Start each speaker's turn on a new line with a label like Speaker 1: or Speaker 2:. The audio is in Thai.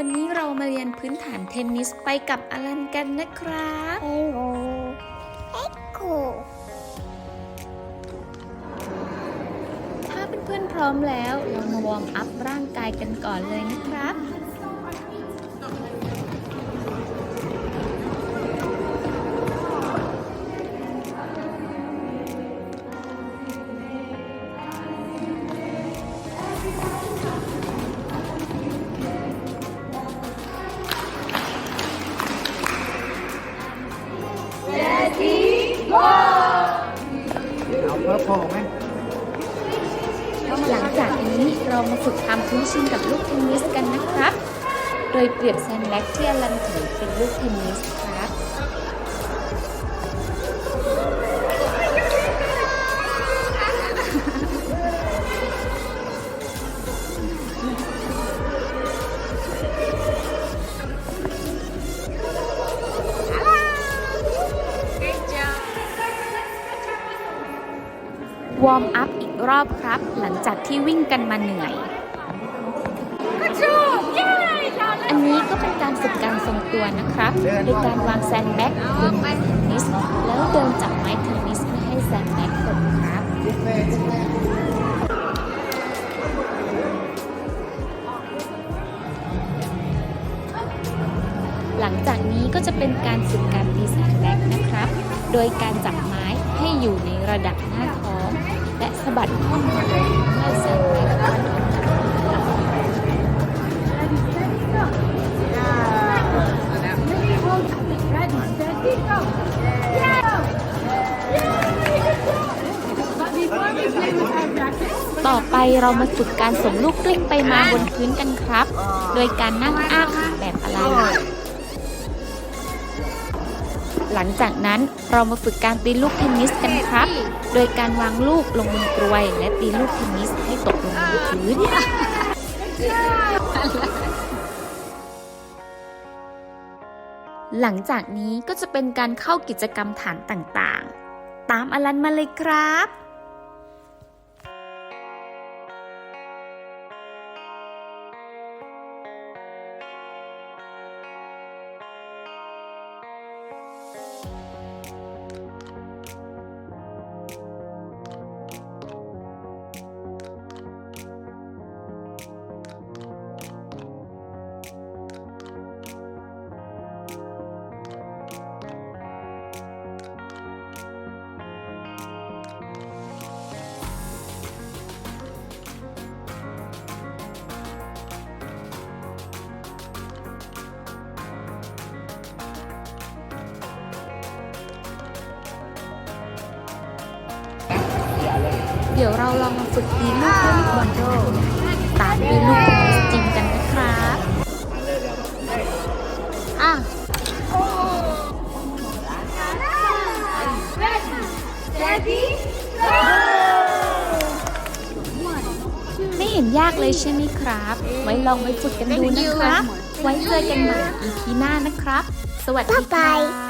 Speaker 1: วันนี้เรามาเรียนพื้นฐานเทนนิสไปกับอลันกันนะครับ
Speaker 2: เอ้โหเอ็กโค
Speaker 1: ถ้าเพื่อนๆพร้อมแล้ว เรามาวอร์มอัพร่างกายกันก่อนเลยนะครับ
Speaker 3: เอาเพิ่มโผล่ไหม
Speaker 1: หลังจากนี้เรามาฝึกทำคุ้นชินกับลูกเทนนิสกันนะครับ โดยเปรียบแซนแล็กที่อลันถือเป็นลูกเทนนิส วอร์มอัพอีกรอบครับ หลังจากที่วิ่งกันมาเหนื่อย อันนี้ก็เป็นการฝึกการทรงตัวนะครับโดยการวางแซนด์แบ็กบนไม้เทนนิส แล้วเดินจับไม้เทนนิสไม่ให้แซนด์แบ็กตกครับหลังจากนี้ก็จะเป็นการฝึกการตีแซ แบบนะครับ โดยการจับไม้ให้อยู่ในระดับหน้าท้อง และสะบัดข้อมือเพื่อแซนด์แบ็กกระโดดจับมือต่อไปเรามาฝึกการส่งลูกกลิ้งไปมาบนพื้นกันครับ โดยการนั่งอ้าขาแบบอะไร หลังจากนั้นเรามาฝึกการตีลูกเทนนิสกันครับ โดยการวางลูกลงบนกรวย และตีลูกเทนนิสให้ตกลงบนพื้นหลังจากนี้ก็จะเป็นการเข้ากิจกรรมฐานต่างๆ ตามอลันมาเลยครับ เดี๋ยวเราลองมาฝึกตีลูกเทนนิสบอลโดตามตีลูกเทนนิสจริงกันนะครับอะไม่เห็นยากเลยใช่ไหมครับ ไว้ลองไปฝึกกันดูนะครับ ไว้เจอกันใหม่ EP หน้านะครับ สวัสดีครับ